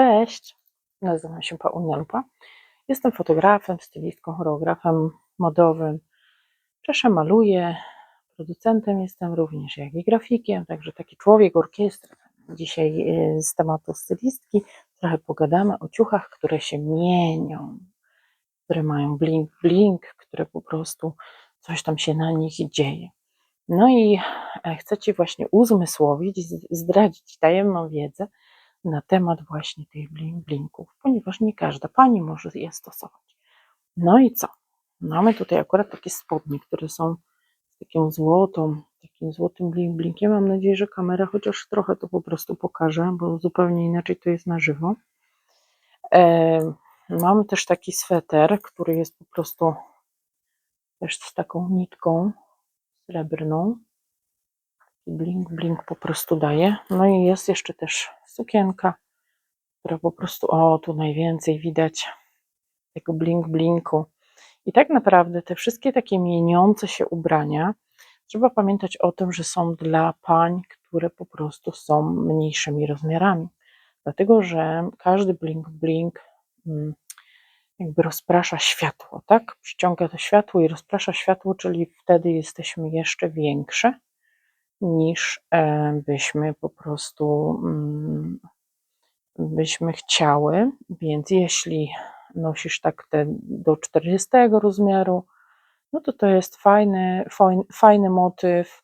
Cześć, nazywam się Paunianka. Jestem fotografem, stylistką, choreografem modowym. Czeszę maluję, producentem jestem również, jak i grafikiem, także taki człowiek orkiestra. Dzisiaj y, z tematu stylistki trochę pogadamy o ciuchach, które się mienią, które mają blink blink, które po prostu coś tam się na nich dzieje. No i e, chcę Ci właśnie uzmysłowić, zdradzić tajemną wiedzę na temat właśnie tych blink blinków, ponieważ nie każda pani może je stosować. No i co? Mamy tutaj akurat takie spodnie, które są z taką złotą, takim złotym blink blinkiem. Mam nadzieję, że kamera chociaż trochę to po prostu pokaże, bo zupełnie inaczej to jest na żywo. E, Mam też taki sweter, który jest po prostu też z taką nitką srebrną. Blink, blink po prostu daje. No i jest jeszcze też sukienka, która po prostu, o tu najwięcej widać tego blink blinku. I tak naprawdę te wszystkie takie mieniące się ubrania, trzeba pamiętać o tym, że są dla pań, które po prostu są mniejszymi rozmiarami. Dlatego, że każdy blink blink mm, jakby rozprasza światło, tak? Przyciąga to światło i rozprasza światło, czyli wtedy jesteśmy jeszcze większe niż e, byśmy po prostu mm, byśmy chciały, więc jeśli nosisz tak te do 40 rozmiaru, no to to jest fajny, fajny, fajny motyw,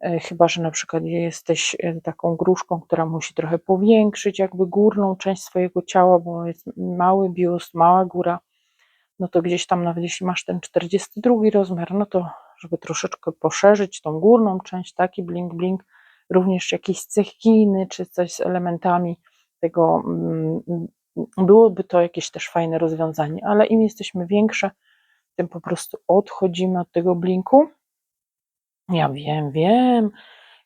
e, chyba że na przykład jesteś e, taką gruszką, która musi trochę powiększyć jakby górną część swojego ciała, bo jest mały biust, mała góra, no to gdzieś tam nawet jeśli masz ten 42 rozmiar, no to żeby troszeczkę poszerzyć tą górną część, taki blink blink, również jakieś cechiny czy coś z elementami tego, mm, byłoby to jakieś też fajne rozwiązanie, ale im jesteśmy większe, tym po prostu odchodzimy od tego blinku. Ja wiem, wiem,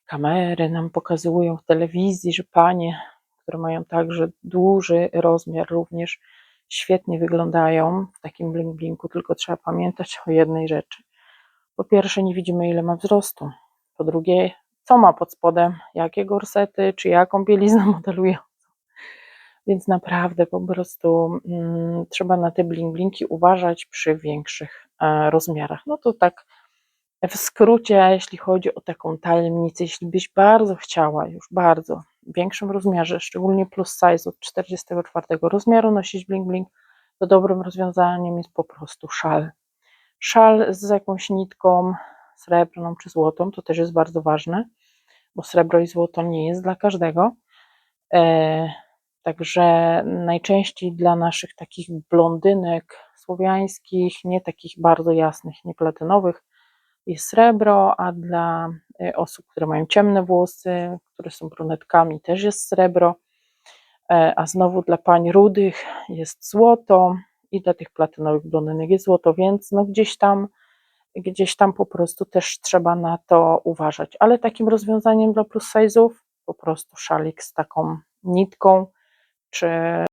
kamery nam pokazują w telewizji, że panie, które mają także duży rozmiar, również świetnie wyglądają w takim blink blinku, tylko trzeba pamiętać o jednej rzeczy. Po pierwsze, nie widzimy, ile ma wzrostu. Po drugie, co ma pod spodem, jakie gorsety, czy jaką bieliznę modeluje. Więc naprawdę po prostu mm, trzeba na te blink blinki uważać przy większych e, rozmiarach. No to tak w skrócie, jeśli chodzi o taką tajemnicę, jeśli byś bardzo chciała, już bardzo w większym rozmiarze, szczególnie plus size od 44 rozmiaru nosić blink, to dobrym rozwiązaniem jest po prostu szal. Szal z jakąś nitką srebrną czy złotą, to też jest bardzo ważne, bo srebro i złoto nie jest dla każdego. E, Także najczęściej dla naszych takich blondynek słowiańskich, nie takich bardzo jasnych, nie platynowych, jest srebro, a dla y, osób, które mają ciemne włosy, które są brunetkami, też jest srebro. E, A znowu dla pań rudych jest złoto i dla tych platynowych blondynek jest złoto, więc no gdzieś tam gdzieś tam po prostu też trzeba na to uważać. Ale takim rozwiązaniem dla plus size'ów po prostu szalik z taką nitką, czy